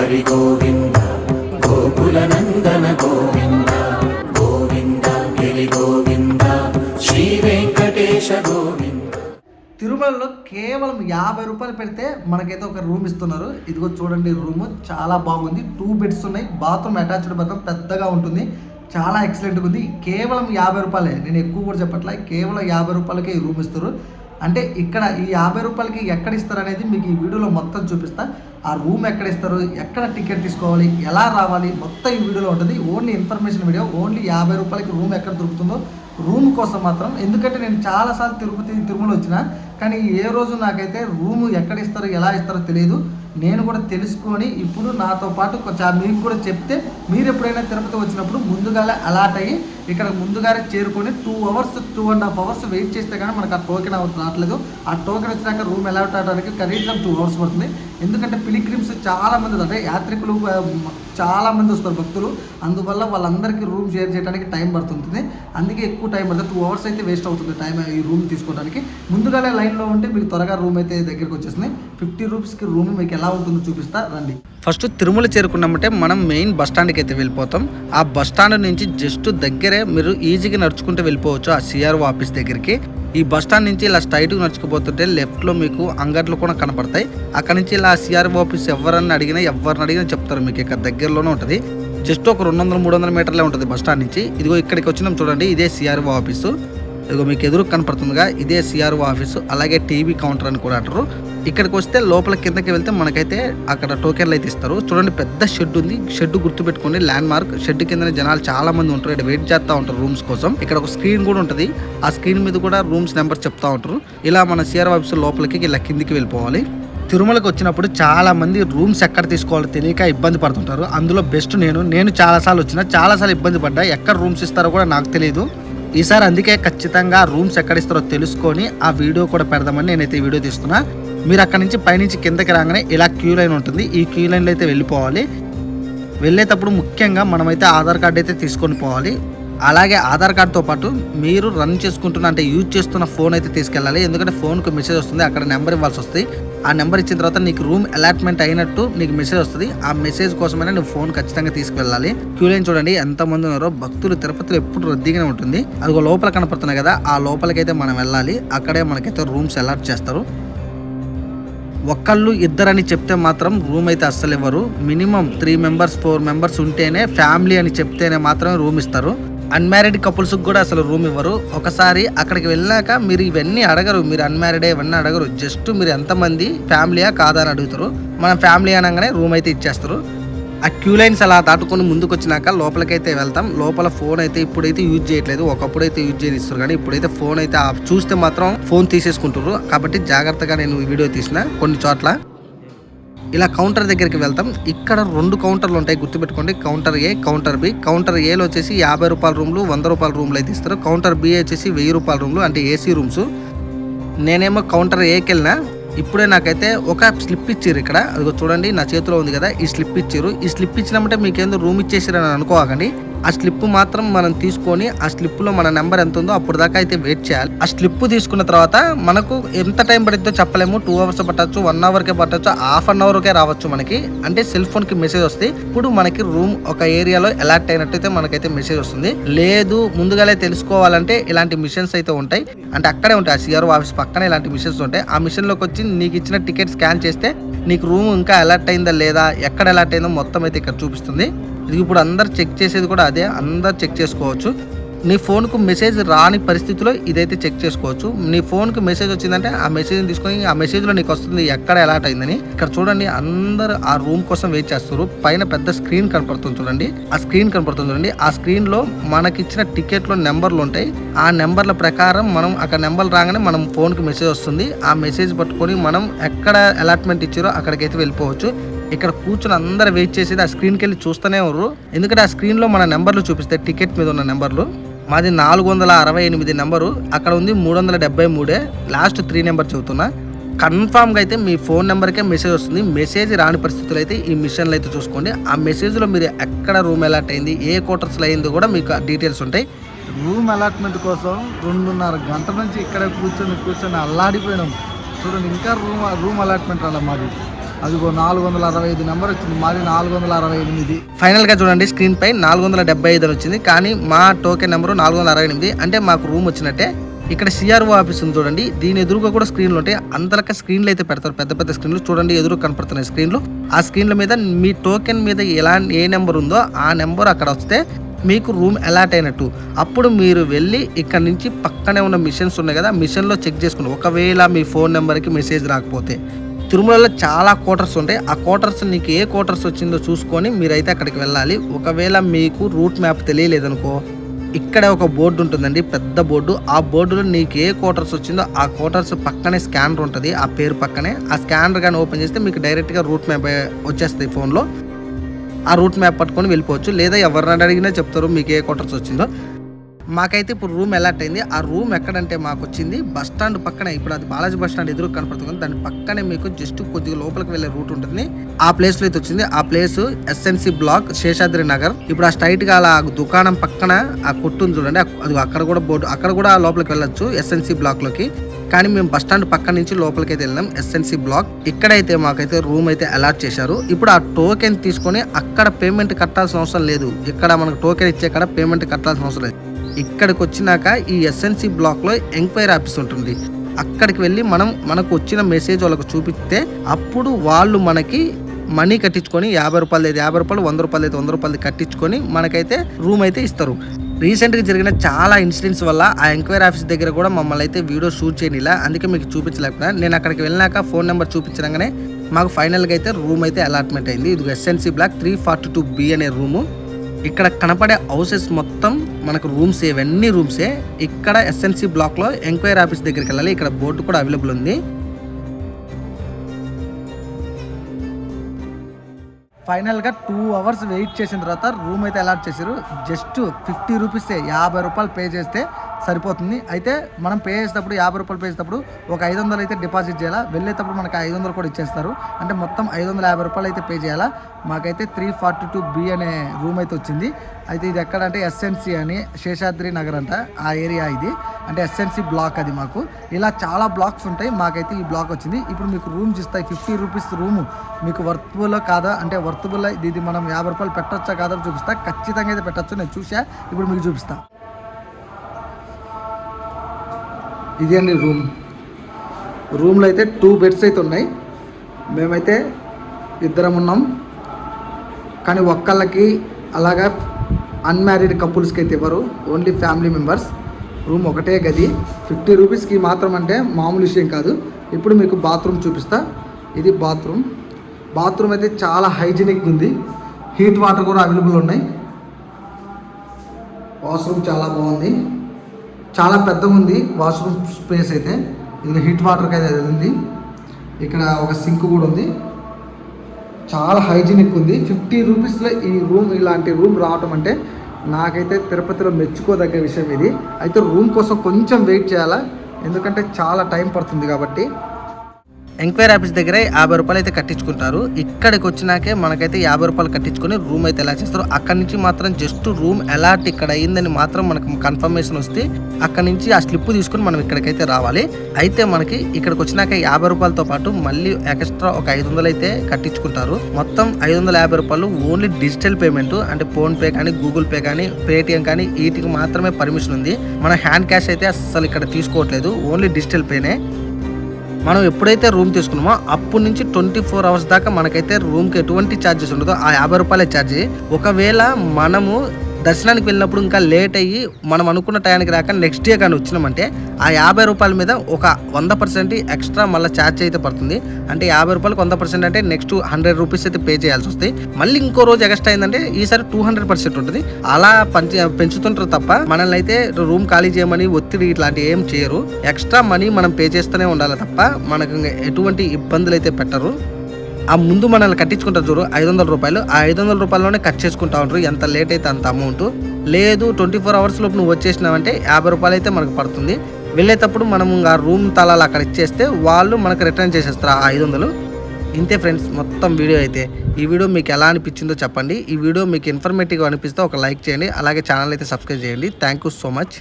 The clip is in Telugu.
హరి గోవింద గోకుల నందన గోవింద గోవింద గిరి గోవింద శ్రీ వెంకటేశ గోవింద. తిరుమలలో కేవలం యాభై రూపాయలు పెడితే మనకైతే ఒక రూమ్ ఇస్తున్నారు. ఇదిగో చూడండి రూమ్ చాలా బాగుంది. టూ బెడ్స్ ఉన్నాయి. బాత్రూమ్ అటాచ్డ్ బాత్రూమ్ పెద్దగా ఉంటుంది. చాలా ఎక్సలెంట్గా ఉంది. కేవలం యాభై రూపాయలే. నేను ఎక్కువ కూడా చెప్పట్లే. కేవలం యాభై రూపాయలకే ఈ రూమ్ ఇస్తారు అంటే ఇక్కడ ఈ యాభై రూపాయలకి ఎక్కడ ఇస్తారు అనేది మీకు ఈ వీడియోలో మొత్తం చూపిస్తా. ఆ రూమ్ ఎక్కడ ఇస్తారు ఎక్కడ టికెట్ తీసుకోవాలి ఎలా రావాలి మొత్తం ఈ వీడియోలో ఉంటుంది. ఓన్లీ ఇన్ఫర్మేషన్ వీడియో ఓన్లీ యాభై రూపాయలకి రూమ్ ఎక్కడ దొరుకుతుందో రూమ్ కోసం మాత్రం. ఎందుకంటే నేను చాలాసార్లు తిరుపతి తిరుమల వచ్చిన కానీ ఏ రోజు నాకైతే రూమ్ ఎక్కడ ఇస్తారో ఎలా ఇస్తారో తెలియదు. నేను కూడా తెలుసుకొని ఇప్పుడు నాతో పాటు కొంచెం మీకు కూడా చెప్తే మీరు ఎప్పుడైనా తిరుపతి వచ్చినప్పుడు ముందుగానే అలాట్ అయ్యి ఇక్కడ ముందుగానే చేరుకొని two hours two and half hours wait చేస్తే కానీ మనకు ఆ టోకెన్ రావట్లేదు. ఆ టోకెన్ వచ్చినాక రూమ్ అలాట్ అవడానికి కనీసం టూ అవర్స్ పడుతుంది. ఎందుకంటే పిలిగ్రిమ్స్ చాలా మంది అంటే యాత్రికులు చాలామంది చాలా మంది వస్తారు భక్తులు. అందువల్ల వాళ్ళందరికీ రూమ్ షేర్ చేయడానికి టైం పడుతుంటుంది. అందుకే ఎక్కువ టైం పడుతుంది. టూ అవర్స్ అయితే వేస్ట్ అవుతుంది టైం ఈ రూమ్ తీసుకోవడానికి ముందుగానే లైన్లో ఉంటే మీకు త్వరగా రూమ్ అయితే దగ్గరికి వచ్చేసింది ఫిఫ్టీ రూపీస్కి రూమ్ మీకు ఎలా ఉంటుందో చూపిస్తా. రండి. ఫస్ట్ తిరుమల చేరుకున్నామంటే మనం మెయిన్ బస్ స్టాండ్కి అయితే వెళ్ళిపోతాం. ఆ బస్ స్టాండ్ నుంచి జస్ట్ దగ్గరే మీరు ఈజీగా నడుచుకుంటూ వెళ్ళిపోవచ్చు ఆ సిఆర్ఓ ఆఫీస్ దగ్గరికి. ఈ బస్ స్టాండ్ నుంచి ఇలా స్ట్రైట్గా నడుచుకుపోతుంటే లెఫ్ట్లో మీకు అంగట్లు కూడా కనపడతాయి. అక్కడ నుంచి ఇలా సిఆర్ఓ ఆఫీస్ ఎవరన్నా అడిగినా ఎవరిని అడిగినా చెప్తారు మీకు. ఇక్కడ దగ్గరలోనే ఉంటుంది. జస్ట్ ఒక రెండు వందల మూడు వందల మీటర్లే ఉంటుంది బస్ స్టాండ్ నుంచి. ఇదిగో ఇక్కడికి వచ్చినాం చూడండి ఇదే సిఆర్ఓ ఆఫీసు. ఇదిగో మీకు ఎదురు కనపడుతుందిగా. ఇదే సిఆర్ఓ ఆఫీసు అలాగే టీవీ కౌంటర్ అని కూడా అంటారు. ఇక్కడికి వస్తే లోపల కిందకి వెళ్తే మనకైతే అక్కడ టోకెన్లు అయితే ఇస్తారు. చూడండి పెద్ద షెడ్ ఉంది. షెడ్ గుర్తుపెట్టుకోండి ల్యాండ్ మార్క్ షెడ్ కింద జనాలు చాలా మంది ఉంటారు. ఇక్కడ వెయిట్ చేస్తూ ఉంటారు రూమ్స్ కోసం. ఇక్కడ ఒక స్క్రీన్ కూడా ఉంటుంది. ఆ స్క్రీన్ మీద కూడా రూమ్స్ నెంబర్ చెప్తా ఉంటారు. ఇలా మన సిఆర్ఓ ఆఫీస్ లోపలికి ఇలా కిందికి వెళ్ళిపోవాలి. తిరుమలకి వచ్చినప్పుడు చాలా మంది రూమ్స్ ఎక్కడ తీసుకోవాలో తెలియక ఇబ్బంది పడుతుంటారు. అందులో బెస్ట్ నేను నేను చాలాసార్లు వచ్చిన చాలాసార్లు ఇబ్బంది పడ్డా ఎక్కడ రూమ్స్ ఇస్తారో కూడా నాకు తెలియదు. ఈసారి అందుకే ఖచ్చితంగా రూమ్స్ ఎక్కడ ఇస్తారో తెలుసుకొని ఆ వీడియో కూడా పెడదామని నేనైతే ఈ వీడియో తీస్తున్నా. మీరు అక్కడ నుంచి పైనుంచి కిందకి రాగానే ఇలా క్యూ లైన్ ఉంటుంది. ఈ క్యూ లైన్లో అయితే వెళ్ళిపోవాలి. వెళ్ళేటప్పుడు ముఖ్యంగా మనమైతే ఆధార్ కార్డు అయితే తీసుకొని పోవాలి. అలాగే ఆధార్ కార్డుతో పాటు మీరు రన్ చేసుకుంటున్న అంటే యూజ్ చేస్తున్న ఫోన్ అయితే తీసుకెళ్ళాలి. ఎందుకంటే ఫోన్కు మెసేజ్ వస్తుంది అక్కడ నెంబర్ ఇవ్వాల్సి వస్తుంది. ఆ నెంబర్ ఇచ్చిన తర్వాత నీకు రూమ్ అలాట్మెంట్ అయినట్టు నీకు మెసేజ్ వస్తుంది. ఆ మెసేజ్ కోసమైనా నువ్వు ఫోన్ ఖచ్చితంగా తీసుకెళ్ళాలి క్యూ లైన్ చూడండి ఎంత మంది ఉన్నారో భక్తులు తిరుపతిలో ఎప్పుడు రద్దీగానే ఉంటుంది. అదిగో లోపల కనపడుతున్నాయి కదా ఆ లోపలికైతే మనం వెళ్ళాలి. అక్కడే మనకైతే రూమ్స్ అలాట్ చేస్తారు. ఒక్కళ్ళు ఇద్దరని చెప్తే మాత్రం రూమ్ అయితే అస్సలు ఇవ్వరు. Minimum three members four members ఉంటేనే ఫ్యామిలీ అని చెప్తేనే మాత్రమే రూమ్ ఇస్తారు. అన్మ్యారీడ్ కపుల్స్ కూడా అసలు రూమ్ ఇవ్వరు. ఒకసారి అక్కడికి వెళ్ళాక మీరు ఇవన్నీ అడగరు. మీరు అన్మ్యారీడ్ ఇవన్నీ అడగరు. జస్ట్ మీరు ఎంతమంది ఫ్యామిలీయా కాదా అని అడుగుతారు. మనం ఫ్యామిలీ అనగానే రూమ్ అయితే ఇచ్చేస్తారు. ఆ క్యూ లైన్స్ అలా దాటుకొని ముందుకు వచ్చినాక లోపలికైతే వెళ్తాం. లోపల ఫోన్ అయితే ఇప్పుడైతే యూజ్ చేయట్లేదు. ఒకప్పుడు అయితే యూజ్ చేయనిస్తారు కానీ ఇప్పుడైతే ఫోన్ అయితే చూస్తే మాత్రం ఫోన్ తీసేసుకుంటారు కాబట్టి జాగ్రత్తగా నేను ఈ వీడియో తీసిన కొన్ని చోట్ల. ఇలా కౌంటర్ దగ్గరికి వెళ్తాం. ఇక్కడ రెండు కౌంటర్లు ఉంటాయి గుర్తుపెట్టుకోండి. Counter A counter B counter ఏలో వచ్చేసి యాభై రూపాయల రూమ్లు వంద రూపాయల రూమ్లు అయితే ఇస్తారు. కౌంటర్ బి వచ్చేసి వెయ్యి రూపాయల రూమ్లు అంటే ఏసీ రూమ్స్. నేనేమో కౌంటర్ ఏకి వెళ్ళినా ఇప్పుడే నాకైతే ఒక స్లిప్ ఇచ్చారు ఇక్కడ. అదిగో చూడండి నా చేతిలో ఉంది కదా ఈ స్లిప్ ఇచ్చారు ఈ స్లిప్ ఇచ్చినామంటే మీకేందో రూమ్ ఇచ్చేసారని అనుకోకండి. ఆ స్లిప్ మాత్రం మనం తీసుకొని ఆ స్లిప్లో మన నెంబర్ ఎంత ఉందో అప్పుడు దాకా అయితే వెయిట్ చేయాలి. ఆ స్లిప్ తీసుకున్న తర్వాత మనకు ఎంత టైం పడిద్దో చెప్పలేము. టూ అవర్స్ పట్టచ్చు వన్ అవర్కే పట్టచ్చు హాఫ్ అన్ అవర్కే రావచ్చు మనకి. అంటే సెల్ ఫోన్కి మెసేజ్ వస్తే ఇప్పుడు మనకి రూమ్ ఒక ఏరియాలో అలర్ట్ అయినట్టయితే మనకైతే మెసేజ్ వస్తుంది. లేదు ముందుగానే తెలుసుకోవాలంటే ఇలాంటి మిషన్స్ అయితే ఉంటాయి. అంటే అక్కడే ఉంటాయి. ఆ సిఆర్ఓ ఆఫీస్ పక్కన ఇలాంటి మిషన్స్ ఉంటాయి. ఆ మిషన్లోకి వచ్చి నీకు ఇచ్చిన టికెట్ స్కాన్ చేస్తే నీకు రూమ్ ఇంకా అలర్ట్ అయిందా లేదా ఎక్కడ అలర్ట్ అయిందో మొత్తం అయితే ఇక్కడ చూపిస్తుంది. ఇది ఇప్పుడు అందరు చెక్ చేసేది కూడా అదే అందరు చెక్ చేసుకోవచ్చు. నీ ఫోన్కు మెసేజ్ రాని పరిస్థితిలో ఇదైతే చెక్ చేసుకోవచ్చు. నీ ఫోన్కి మెసేజ్ వచ్చిందంటే ఆ మెసేజ్ తీసుకొని ఆ మెసేజ్లో నీకు వస్తుంది ఎక్కడ ఎలాట్ అయిందని. ఇక్కడ చూడండి అందరు ఆ రూమ్ కోసం వెయిట్ చేస్తారు పైన పెద్ద స్క్రీన్ కనపడుతుంది చూడండి. ఆ స్క్రీన్ కనపడుతుంది చూడండి. ఆ స్క్రీన్లో మనకిచ్చిన టికెట్లో నెంబర్లు ఉంటాయి. ఆ నెంబర్ల ప్రకారం మనం అక్కడ నెంబర్ రాగానే మనం ఫోన్కి మెసేజ్ వస్తుంది. ఆ మెసేజ్ పట్టుకొని మనం ఎక్కడ అలాట్మెంట్ ఇచ్చారో అక్కడికైతే వెళ్ళిపోవచ్చు. ఇక్కడ కూర్చొని అందరు వెయిట్ చేసేది ఆ స్క్రీన్కి వెళ్ళి చూస్తూనే ఉన్నారు. ఎందుకంటే ఆ స్క్రీన్లో మన నెంబర్లు చూపిస్తాయి టికెట్ మీద ఉన్న నెంబర్లు. మాది నాలుగు వందల అరవై ఎనిమిది నెంబరు. అక్కడ ఉంది మూడు వందల డెబ్బై మూడే. లాస్ట్ త్రీ నెంబర్ చెబుతున్నా. కన్ఫామ్గా అయితే మీ ఫోన్ నెంబర్కే మెసేజ్ వస్తుంది. మెసేజ్ రాని పరిస్థితులు అయితే ఈ మిషన్లు అయితే చూసుకోండి. ఆ మెసేజ్లో మీరు ఎక్కడ రూమ్ అలాట్ అయింది ఏ క్వార్టర్స్లో అయిందో కూడా మీకు డీటెయిల్స్ ఉంటాయి. రూమ్ అలాట్మెంట్ కోసం రెండున్నర గంట నుంచి ఇక్కడ కూర్చొని కూర్చొని అల్లాడిపోయినాం. చూడండి ఇంకా రూమ్ రూమ్ అలాట్మెంట్ అలా మాది. అదిగో నాలుగు వందల అరవై ఐదు నెంబర్ వచ్చింది. మాది నాలుగు వందల అరవై ఎనిమిది. ఫైనల్గా చూడండి స్క్రీన్ పై నాలుగు వందల డెబ్బై ఐదు అని వచ్చింది. కానీ మా టోకెన్ నెంబర్ నాలుగు వందల అరవై ఎనిమిది. అంటే మాకు రూమ్ వచ్చినట్టే. ఇక్కడ సిఆర్ఓ ఆఫీస్ ఉంది చూడండి. దీని ఎదురుగా కూడా స్క్రీన్లు ఉంటాయి. అంతలక స్క్రీన్లు అయితే పెడతారు. పెద్ద పెద్ద స్క్రీన్లు చూడండి ఎదురు కనపడుతున్నాయి స్క్రీన్లు ఆ స్క్రీన్ల మీద మీ టోకెన్ మీద ఎలా ఏ నెంబర్ ఉందో ఆ నెంబర్ అక్కడ వస్తే మీకు రూమ్ అలాట్ అయినట్టు. అప్పుడు మీరు వెళ్ళి ఇక్కడ నుంచి పక్కనే ఉన్న మిషన్స్ ఉన్నాయి కదా మిషన్లో చెక్ చేసుకుని. ఒకవేళ మీ ఫోన్ నెంబర్కి మెసేజ్ రాకపోతే. తిరుమలలో చాలా క్వార్టర్స్ ఉంటాయి. ఆ క్వార్టర్స్ నీకు ఏ క్వార్టర్స్ వచ్చిందో చూసుకొని మీరైతే అక్కడికి వెళ్ళాలి. ఒకవేళ మీకు రూట్ మ్యాప్ తెలియలేదనుకో ఇక్కడ ఒక బోర్డు ఉంటుందండి పెద్ద బోర్డు ఆ బోర్డులో నీకు ఏ క్వార్టర్స్ వచ్చిందో ఆ క్వార్టర్స్ పక్కనే స్కానర్ ఉంటుంది. ఆ పేరు పక్కనే. ఆ స్కానర్ కానీ ఓపెన్ చేస్తే మీకు డైరెక్ట్గా రూట్ మ్యాప్ వచ్చేస్తాయి ఫోన్లో ఆ రూట్ మ్యాప్ పట్టుకొని వెళ్ళిపోవచ్చు. లేదా ఎవరిని అడిగినా చెప్తారు మీకు ఏ క్వార్టర్స్ వచ్చిందో. మాకైతే ఇప్పుడు రూమ్ అలర్ట్ అయింది. ఆ రూమ్ ఎక్కడంటే మాకు వచ్చింది. బస్ స్టాండ్ పక్కనే ఇప్పుడు అది బాలాజీ బస్ స్టాండ్ ఎదురు కనపడుతుంది. దాని పక్కనే మీకు జస్ట్ కొద్దిగా లోపలికి వెళ్ళే రూట్ ఉంటుంది. ఆ ప్లేస్లో అయితే వచ్చింది. ఆ place SNC block Seshadri Nagar. ఇప్పుడు ఆ స్ట్రైట్గా అలా దుకాణం పక్కన ఆ కొట్టు చూడండి. అది అక్కడ కూడా బోర్డు అక్కడ కూడా లోపలికి వెళ్ళొచ్చు ఎస్ఎన్సి బ్లాక్లోకి. కానీ మేము బస్ స్టాండ్ పక్క నుంచి లోపలికి అయితే వెళ్ళాం ఎస్ఎన్సి బ్లాక్ ఇక్కడైతే మాకైతే రూమ్ అయితే అలాట్ చేశారు. ఇప్పుడు ఆ టోకెన్ తీసుకొని అక్కడ పేమెంట్ కట్టాల్సిన అవసరం లేదు. ఇక్కడ మనకు టోకెన్ ఇచ్చే కాడ పేమెంట్ కట్టాల్సిన అవసరం లేదు. ఇక్కడికి వచ్చినాక ఈ ఎస్ఎన్సి బ్లాక్లో ఎంక్వైరీ ఆఫీస్ ఉంటుంది. అక్కడికి వెళ్ళి మనం మనకు వచ్చిన మెసేజ్ వాళ్ళకు చూపిస్తే అప్పుడు వాళ్ళు మనకి మనీ కట్టించుకొని యాభై రూపాయలు అయితే యాభై రూపాయలు వంద రూపాయలు అయితే వంద రూపాయలు కట్టించుకొని మనకైతే రూమ్ అయితే ఇస్తారు. రీసెంట్గా జరిగిన చాలా ఇన్సిడెంట్స్ వల్ల ఆ ఎంక్వైరీ ఆఫీస్ దగ్గర కూడా మమ్మల్ని అయితే వీడియో షూట్ చేయనిలా అందుకే మీకు చూపించలేకపోయినా. నేను అక్కడికి వెళ్ళినాక ఫోన్ నెంబర్ చూపించగానే మాకు ఫైనల్గా అయితే రూమ్ అయితే అలాట్మెంట్ అయింది. ఇది SNC block three forty two B అనే రూము. ఇక్కడ కనపడే హౌసెస్ మొత్తం మనకు రూమ్స్ ఇవన్నీ రూమ్సే. ఇక్కడ ఎస్ఎన్సి బ్లాక్లో ఎంక్వైరీ ఆఫీస్ దగ్గరికి వెళ్ళాలి. ఇక్కడ బోర్డు కూడా అవైలబుల్ ఉంది. ఫైనల్గా టూ అవర్స్ వెయిట్ చేసిన తర్వాత రూమ్ అయితే అలాట్ చేశారు. జస్ట్ ఫిఫ్టీ రూపీసే యాభై రూపాయలు పే చేస్తే సరిపోతుంది. అయితే మనం పే చేసేటప్పుడు యాభై రూపాయలు పే చేసేటప్పుడు ఒక ఐదు వందలు అయితే డిపాజిట్ చేయాలా? వెళ్ళేటప్పుడు మనకి ఐదు వందలు కూడా ఇచ్చేస్తారు. అంటే మొత్తం ఐదు వందల యాభై రూపాయలు అయితే పే చేయాలా? మాకైతే త్రీ ఫార్టీ టూ బి అనే రూమ్ అయితే వచ్చింది. అయితే ఇది ఎక్కడ అంటే ఎస్ఎన్సి అని శేషాద్రి నగర్ అంట. ఆ ఏరియా ఇది. అంటే ఎస్ఎన్సి బ్లాక్ అది మాకు. ఇలా చాలా బ్లాక్స్ ఉంటాయి. మాకైతే ఈ బ్లాక్ వచ్చింది. ఇప్పుడు మీకు రూమ్ ఇస్తాయి. ఫిఫ్టీ రూపీస్ రూము మీకు వర్త్బుల్ కాదా? అంటే వర్త్బుల్ ఇది మనం యాభై రూపాయలు పెట్టొచ్చా? కాదా? చూపిస్తా. ఖచ్చితంగా అయితే పెట్టచ్చు. నేను చూసా ఇప్పుడు మీకు చూపిస్తాను ఇది అండి రూమ్? రూమ్లో అయితే టూ బెడ్స్ అయితే ఉన్నాయి. మేమైతే ఇద్దరం ఉన్నాం. కానీ ఒక్కళ్ళకి అలాగా అన్మ్యారీడ్ కపుల్స్కి అయితే ఇవ్వరు. Only family members. రూమ్ ఒకటే గది. ఫిఫ్టీ రూపీస్కి మాత్రం అంటే మామూలు విషయం కాదు. ఇప్పుడు మీకు బాత్రూమ్ చూపిస్తా. ఇది బాత్రూమ్. బాత్రూమ్ అయితే చాలా హైజీనిక్ ఉంది. హీట్ వాటర్ కూడా అవైలబుల్ ఉన్నాయి. వాష్రూమ్ చాలా బాగుంది. చాలా పెద్దగా ఉంది వాష్రూమ్ స్పేస్ అయితే. ఇది హీట్ వాటర్కి అయితే అది ఉంది. ఇక్కడ ఒక సింక్ కూడా ఉంది. చాలా హైజీనిక్ ఉంది. ఫిఫ్టీ రూపీస్లో ఈ రూమ్ ఇలాంటి రూమ్ రావటం అంటే నాకైతే తిరుపతిలో మెచ్చుకోదగ్గ విషయం ఇది. అయితే రూమ్ కోసం కొంచెం వెయిట్ చేయాలా? ఎందుకంటే చాలా టైం పడుతుంది కాబట్టి. ఎంక్వైరీ ఆఫీస్ దగ్గర యాభై రూపాయలు అయితే కట్టించుకుంటారు. ఇక్కడికి వచ్చినాకే మనకైతే యాభై రూపాయలు కట్టించుకొని రూమ్ అయితే ఎలా చేస్తారు అక్కడి నుంచి మాత్రం జస్ట్ రూమ్ అలాట్ ఇక్కడ అయిందని మాత్రం మనకు కన్ఫర్మేషన్ వస్తే అక్కడి నుంచి ఆ స్లిప్ తీసుకొని మనం ఇక్కడికైతే రావాలి. అయితే మనకి ఇక్కడికి వచ్చినాక యాభై రూపాయలతో పాటు మళ్ళీ ఎక్స్ట్రా ఒక ఐదు వందలు అయితే కట్టించుకుంటారు. మొత్తం ఐదు వందల యాభై రూపాయలు ఓన్లీ డిజిటల్ పేమెంట్ అంటే ఫోన్ పే కానీ గూగుల్ పే కానీ పేటిఎం కానీ వీటికి మాత్రమే పర్మిషన్ ఉంది. మన హ్యాండ్ క్యాష్ అయితే అస్సలు ఇక్కడ తీసుకోవట్లేదు. ఓన్లీ డిజిటల్ పేనే. మనం ఎప్పుడైతే రూమ్ తీసుకున్నామో అప్పటి నుంచి ట్వంటీ ఫోర్ అవర్స్ దాకా మనకైతే రూమ్కి ఎటువంటి ఛార్జెస్ ఉండదో. ఆ యాభై రూపాయల ఛార్జ్ ఒకవేళ మనము దర్శనానికి వెళ్ళినప్పుడు ఇంకా లేట్ అయ్యి మనం అనుకున్న టయానికి రాక నెక్స్ట్ డే కానీ వచ్చినామంటే ఆ యాభై రూపాయల మీద ఒక వంద పర్సెంట్ ఎక్స్ట్రా మళ్ళీ ఛార్జ్ అయితే పడుతుంది. అంటే యాభై రూపాయలకు వంద పర్సెంట్ అంటే నెక్స్ట్ హండ్రెడ్ రూపీస్ అయితే పే చేయాల్సి వస్తుంది. మళ్ళీ ఇంకో రోజు ఎక్స్ట్రా అయిందంటే ఈసారి టూ హండ్రెడ్ పర్సెంట్ ఉంటుంది. అలా పెంచుతుంటారు తప్ప మనల్ని అయితే రూమ్ ఖాళీ చేయమని ఒత్తిడి ఇట్లాంటి ఏం చేయరు. ఎక్స్ట్రా మనీ మనం పే చేస్తూనే ఉండాలి తప్ప మనకు ఇంకా ఎటువంటి ఇబ్బందులు అయితే పెట్టరు. ఆ ముందు మనల్ని కట్టించుకుంటారు చూడు ఐదు వందల రూపాయలు. ఆ ఐదు వందల రూపాయలలోనే కట్ చేసుకుంటా ఉంటారు ఎంత లేట్ అయితే అంత అమౌంట్ లేదు ట్వంటీ ఫోర్ అవర్స్ లోపు నువ్వు వచ్చేసినావంటే యాభై రూపాయలు అయితే మనకు పడుతుంది. వెళ్ళేటప్పుడు మనం ఆ రూమ్ తలాలు అక్కడ ఇచ్చేస్తే వాళ్ళు మనకు రిటర్న్ చేసేస్తారు ఆ ఐదు వందలు ఇంతే ఫ్రెండ్స్ మొత్తం వీడియో అయితే. ఈ వీడియో మీకు ఎలా అనిపించిందో చెప్పండి. ఈ వీడియో మీకు ఇన్ఫర్మేటివ్గా అనిపిస్తే ఒక లైక్ చేయండి. అలాగే ఛానల్ అయితే సబ్స్క్రైబ్ చేయండి. Thank you so much